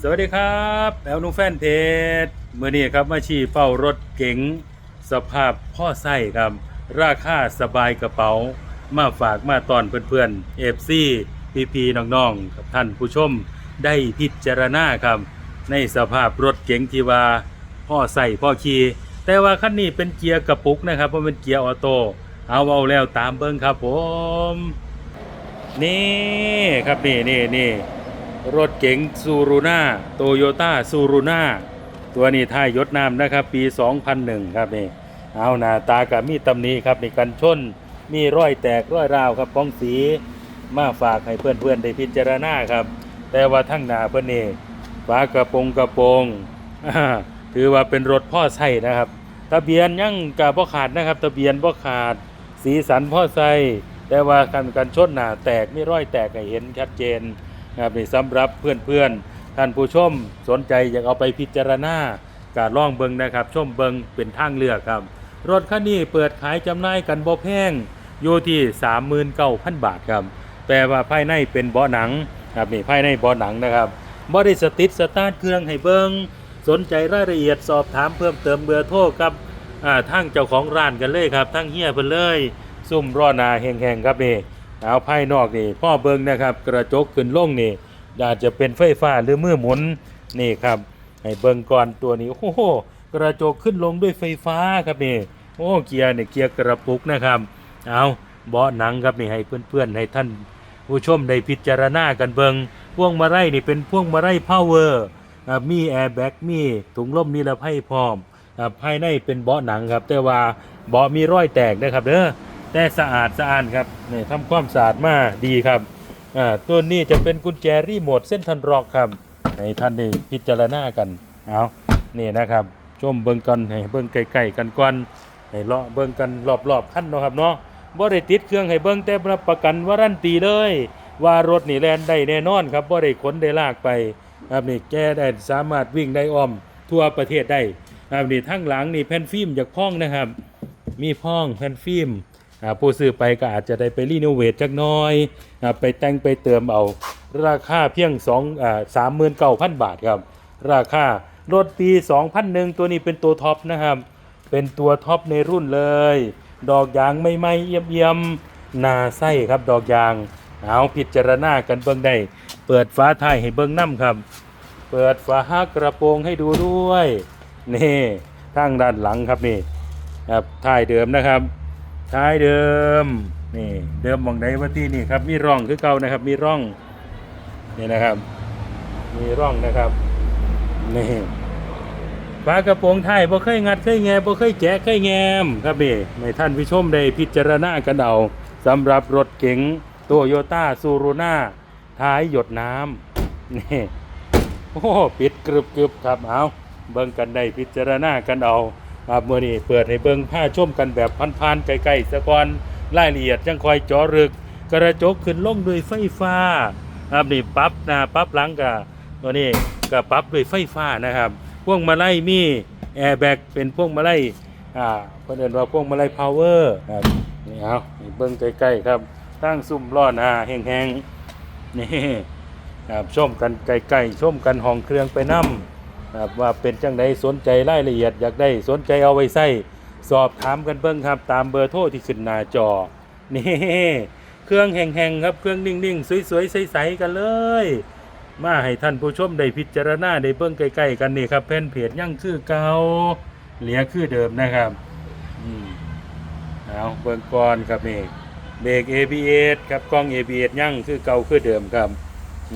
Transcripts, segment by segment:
สวัสดีครับแอลนูแฟนเพจเมื่อนี้ครับมาชี้เฝ้ารถเก๋งสภาพพ่อไส้ครับ ราคาสบายกระเป๋า มาฝากมาตอนเพื่อนๆเอฟซีพีพีน้องๆกับท่านผู้ชมได้พิจารณาครับ ในสภาพรถเก๋งที่ว่าพ่อใส่พ่อขี่แต่ว่าคันนี้เป็นเกียร์กระปุกนะครับเพราะเป็นเกียร์ออโต้เอาเอาแล้วตามเบิ้งครับผม นี่ครับนี่นี่นี่ รถเก๋งซูรูน่าโตโยต้าซูรูน่าตัวนี้ท้ายยศนามนะครับ ปี 2001 ครับนี่เอาหน้าตากับมีตำหนี้ครับนี่กันชนมีร้อยแตกร้อยราวครับป้องสีมาฝากให้เพื่อนๆได้พิจารณาครับ แต่ว่าทั้งหน้าเพื่อนนี่ฝากระโปรงกระโปรงถือว่าเป็นรถพ่อใส่นะครับทะเบียนยังกับพ่ขาดนะครับทะเบียนพ่อขาด สีสันพ่อใส่แต่ว่ากันกันชนหน้าแตกมีร้อยแตกให้เห็นชัดเจน นะครับนี่สำหรับเพื่อนๆท่านผู้ชมสนใจอยากเอาไปพิจารณาการล่องเบิงนะครับชมเบิงเป็นทางเลือกครับ รถคันนี้เปิดขายจำหน่ายกันบ่แพงอยู่ที่ 39,000 บาทครับแต่ว่าภายในเป็นเบาะหนังครับนี่ภายในเบาะหนังนะครับบ่ได้สติดสตาร์ทเครื่องให้เบิงสนใจรายละเอียดสอบถามเพิ่มเติมเบอร์โทรกับอ่าทางเจ้าของร้านกันเลยครับ ทั้งเฮียเพิ่นเลยซุ่มรอนาแห่งๆครับนี่ เอาภายนอกนี่พ่อเบิงนะครับ กระจกขึ้นลงนี่อาจจะเป็นไฟฟ้าหรือมือหมุนนี่ครับให้เบิงก่อนตัวนี้โอ้โหกระจกขึ้นลงด้วยไฟฟ้าครับนี่โอ้เกียร์นี่เกียร์กระปุกนะครับเอาเบาะหนังครับนี่ให้เพื่อนๆให้ท่านผู้ชมได้พิจารณากันเบิงพ่วงมาลัยนี่เป็นพ่วงมาลัยพาวเวอร์มีแอร์แบ็กมีถุงลมนิรภัยพร้อมภายในเป็นเบาะหนังครับ แต่ว่าเบาะมีรอยแตกนะครับเด้อ แต่สะอาดสะอาดครับนี่ทำความสะอาดมาดีครับอ่าตัวนี้จะเป็นกุญแจรีโมทเส้นทันรอกครับให้ท่านได้พิจารณากันเอานี่นะครับชมเบิ่งกันให้เบิ่งใกล้ๆกันก่อนให้เลาะเบิ่งกันรอบๆคันเนาะครับเนาะบ่ได้ติดเครื่องให้เบิ่งแต่รับประกันวารันตีเลย ว่ารถนี่แลนได้แน่นอนครับบ่ได้ขนได้ลากไปครับนี่แกได้สามารถวิ่งได้อ้อมทั่วประเทศได้ครับนี่ทั้งหลังนี่แผ่นฟิล์มจากพ้องนะครับ มีพ้องแผ่นฟิล์ม ผู้ซื้อไปก็อาจจะได้ไปรีโนเวทจักน้อยอไปแต่งไปเติมเอาราคาเพียง2อ่า39,000 บาทครับ ราคารถปี 2001 ตัวนี้เป็นตัวท็อปนะครับ เป็นตัวท็อปในรุ่นเลย ดอกยางไม่ไหมเอี่ยมเอี่ยมๆนาไส้ครับดอกยาง เอาพิจารณากันเบิ่งได้ เปิดฟ้าท้ายให้เบิ่งน้ำครับ เปิดฝากระโปรงให้ดูด้วย นี่ทางด้านหลังครับนี่ครับท้ายเดิมนะครับ ท้ายเดิมนี่เดิมมองไดว่าที่นี่ครับมีร่องคือเก่านะครับ มีร่องนี่นะครับ มีร่องนะครับนี่ฝากระโปรงไทยบ่เคยงัดเคยแงบ่เคยแกะเคยแงมครับนี่ให้ท่านผู้ชมได้พิจารณากันเอาสำหรับรถเก๋งโตโยต้าซูรุน่าท้ายหยดน้ำนี่โอ้ปิดกรึบกรึบครับเอาเบิ่งกันได้พิจารณากันเอา ครับเมื่อนี้เปิดให้เบิ่งผ้าชมกันแบบพันๆไกลๆสะก่อนรายละเอียดจังคอยจอรึก กระจกขึ้นลงด้วยไฟฟ้าครับนี่ปั๊บนะปั๊บหลังกับตัวนี้ก็ปั๊บด้วยไฟฟ้านะครับ พวงมาลัยมีแอร์แบ็กเป็นพวงมาลัยอ่าเพิ่นเอิ้นว่าพวงมาลัยพาวเวอร์ครับนี่เอาเบิ่งใกล้ๆครับตั้งซุ่มล้อหน้าแห้งๆนี่ครับชมกันไกลๆชมกันห้องเครื่องไปนํ ครับว่าเป็นจังไดสนใจรายละเอียดอยากได้สนใจเอาไว้ใส่สอบถามกันเบิ่งครับตามเบอร์โทรที่ขึ้นหน้าจอนี่เครื่องแห้งๆครับเครื่องนิ่งๆ สวยๆใสๆกันเลย มาให้ท่านผู้ชมได้พิจารณาได้เบิ่งใกล้ๆกันนี่ครับแผ่นเพจยังคือเก่าเหลือคือเดิมนะครับอืมเอาเบิ่งก่อนครับนี่เบรก ABS ครับกล้อง ABS ยังคือเก่าคือเดิมครับ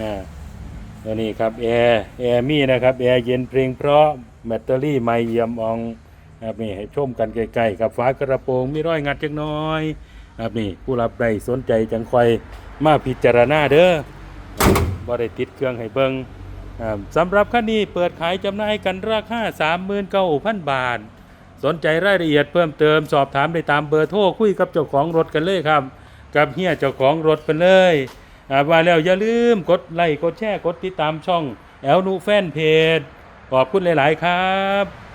นะ ตัวนี้ครับแอร์แอร์มีนะครับแอร์เย็นเพลงเพราะแบตเตอรี่ไม่เยี่ยมอองครับนี่ให้ชมกันใกล้ๆกับฝากระโปรงมีร้อยงัดจักน้อยครับนี่ผู้รับใดสนใจจังคอยมาพิจารณาเด้อบ่ได้ติดเครื่องให้เบิงสำหรับคันนี้เปิดขายจำหน่ายกันราคา39,000 บาท สนใจรายละเอียดเพิ่มเติมสอบถามได้ตามเบอร์โทรคุยกับเจ้าของรถกันเลยครับ กับเฮียเจ้าของรถไปเลย ว่าแล้วอย่าลืมกดไลค์กดแชร์กดติดตามช่องแอลนูแฟนเพจขอบคุณหลาย ๆ ครับ